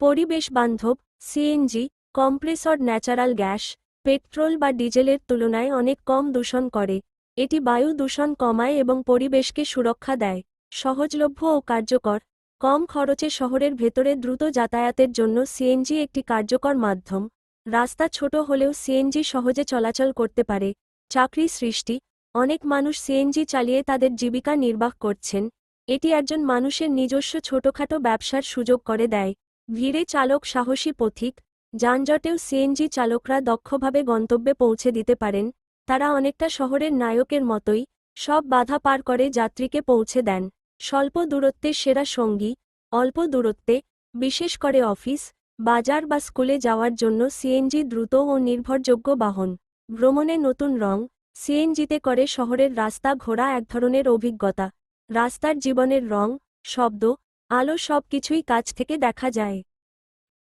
পরিবেশ বান্ধব CNG compressor natural gas petrol বা ডিজেলের তুলনায় অনেক কম দূষণ করে। এটি বায়ু দূষণ কমায় এবং পরিবেশকে সুরক্ষা দেয়, সহজলভ্য ও কার্যকর। কম খরচে শহরের ভেতরে দ্রুত যাতায়াতের জন্য সিএনজি একটি কার্যকর মাধ্যম। রাস্তা ছোট হলেও সিএনজি সহজে চলাচল করতে পারে। চাকরি সৃষ্টি। অনেক মানুষ সিএনজি চালিয়ে তাদের জীবিকা নির্বাহ করছেন। এটি একজন মানুষের নিজস্ব ছোটখাটো ব্যবসার সুযোগ করে দেয়। ভিড়ে চালক সাহসী পথিক, যানজটেও সিএনজি চালকরা দক্ষভাবে গন্তব্যে পৌঁছে দিতে পারেন, তারা অনেকটা শহরের নায়কের মতোই, সব বাধা পার করে যাত্রীকে পৌঁছে দেন। স্বল্প দূরত্বের সেরা সঙ্গী, অল্প দূরত্বে, বিশেষ করে অফিস, বাজার বা স্কুলে যাওয়ার জন্য সিএনজি দ্রুত ও নির্ভরযোগ্য বাহন। ভ্রমণে নতুন রং, সিএনজিতে করে শহরের রাস্তা ঘোরা এক ধরনের অভিজ্ঞতা। রাস্তার জীবনের রং, শব্দ আলো সব কিছুই কাছ থেকে দেখা যায়।